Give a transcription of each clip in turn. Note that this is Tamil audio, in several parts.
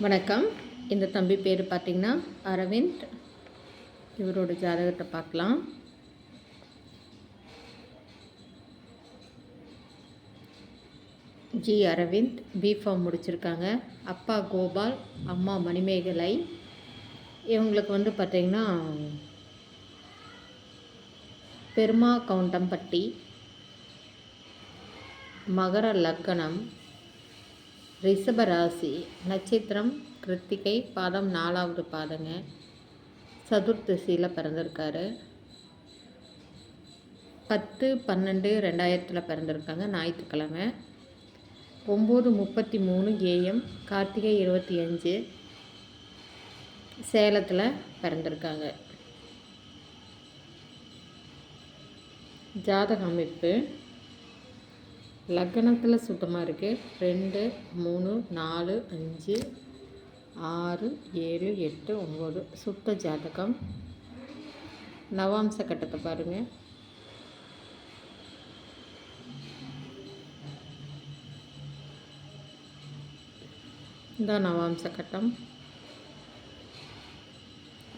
வணக்கம். இந்த தம்பி பேர் பார்த்திங்கன்னா அரவிந்த். இவரோட ஜாதகத்தை பார்க்கலாம். ஜி அரவிந்த் பிஃபார்ம் முடிச்சிருக்காங்க. அப்பா கோபால் அம்மா மணிமேகலை. இவங்களுக்கு வந்து பார்த்திங்கன்னா பெருமா கவுண்டம்பட்டி. மகர லக்கணம். ரிஷபராசி. நட்சத்திரம் கிருத்திகை பாதம் நாலாவது பாதங்க. சதுர்த்தசியில் பிறந்திருக்காரு. பத்து பன்னெண்டு ரெண்டாயிரத்தில் பிறந்திருக்காங்க. ஞாயிற்றுக்கிழமை. ஒம்பது முப்பத்தி மூணு ஏஎம். கார்த்திகை இருபத்தி அஞ்சு சேலத்தில் பிறந்திருக்காங்க. ஜாதக அமைப்பு. லக்னத்தில் சுத்தமாக இருக்குது ரெண்டு மூணு நாலு அஞ்சு ஆறு ஏழு எட்டு ஒம்பது சுத்த ஜாதகம். நவாம்ச கட்டத்தை பாருங்கள் இந்த நவாம்ச கட்டம்.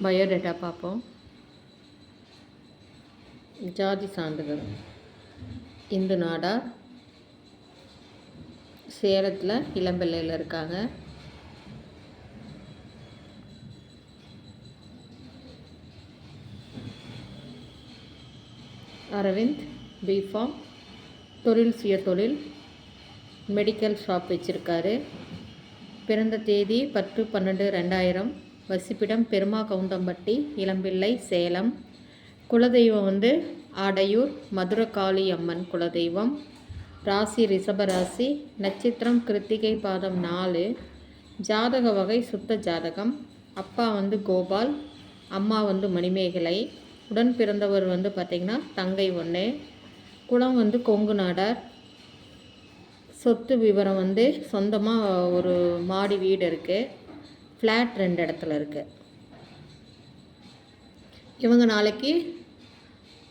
பயோடேட்டா பார்ப்போம். ஜாதி சான்றிதழ். இந்து நாடார். சேலத்தில் இளம்பிள்ளையில் இருக்காங்க. அரவிந்த் பிஃபார்ம் தொழில் சுய தொழில் மெடிக்கல் ஷாப் வச்சுருக்காரு. பிறந்த தேதி பத்து பன்னெண்டு ரெண்டாயிரம். வசிப்பிடம் பெருமா கவுண்டம்பட்டி இளம்பிள்ளை சேலம். குலதெய்வம் வந்து ஆடையூர் மதுரகாளி அம்மன் குலதெய்வம். ராசி ரிஷபராசி நட்சத்திரம் கிருத்திகை பாதம் நாலு. ஜாதக வகை சுத்த ஜாதகம். அப்பா வந்து கோபால் அம்மா வந்து மணிமேகலை. உடன் பிறந்தவர் வந்து பார்த்திங்கன்னா தங்கை ஒன்று குளம் வந்து கொங்கு நாடார். சொத்து விவரம் வந்து சொந்தமாக ஒரு மாடி வீடு இருக்குது ஃப்ளாட் ரெண்டு இடத்துல இருக்குது இவங்க நாளைக்கு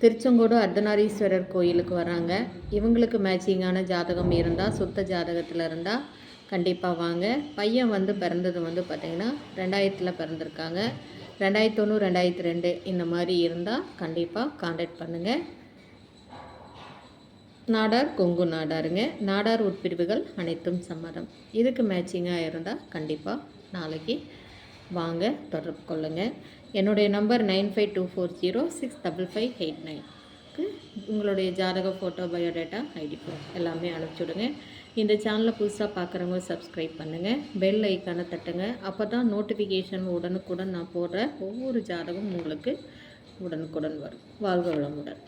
திருச்செங்கோடு அர்த்தநாரீஸ்வரர் கோயிலுக்கு வராங்க. இவங்களுக்கு மேட்சிங்கான ஜாதகம் இருந்தால் சுத்த ஜாதகத்தில் இருந்தால் கண்டிப்பாக வாங்க. பையன் வந்து பிறந்தது வந்து பார்த்திங்கன்னா ரெண்டாயிரத்தில் பிறந்திருக்காங்க. ரெண்டாயிரத்தி ஒன்று ரெண்டாயிரத்தி ரெண்டு இந்த மாதிரி இருந்தால் கண்டிப்பாக காண்டாக்ட் பண்ணுங்கள் நாடார் கொங்கு நாடாருங்க. நாடார் உட்பிரிவுகள் அனைத்தும் சம்மதம். இதுக்கு மேட்சிங்காக இருந்தால் கண்டிப்பாக நாளைக்கு வாங்க தொடர்பு கொள்ளுங்கள் என்னுடைய number nine five two four zero six double five eight நைன்க்கு உங்களுடைய ஜாதக ஃபோட்டோ பயோடேட்டா ஐடி ப்ரூஃப் எல்லாமே அனுப்பிச்சுடுங்க இந்த சேனலை புதுசாக பார்க்குறவங்க சப்ஸ்கிரைப் பண்ணுங்கள் பெல் ஐக்கானை தட்டுங்க. அப்போ தான் நோட்டிஃபிகேஷன் உடனுக்குடன் நான் போடுற ஒவ்வொரு ஜாதகம் உங்களுக்கு உடனுக்குடன் வரும். வாழ்க வளமுடன்.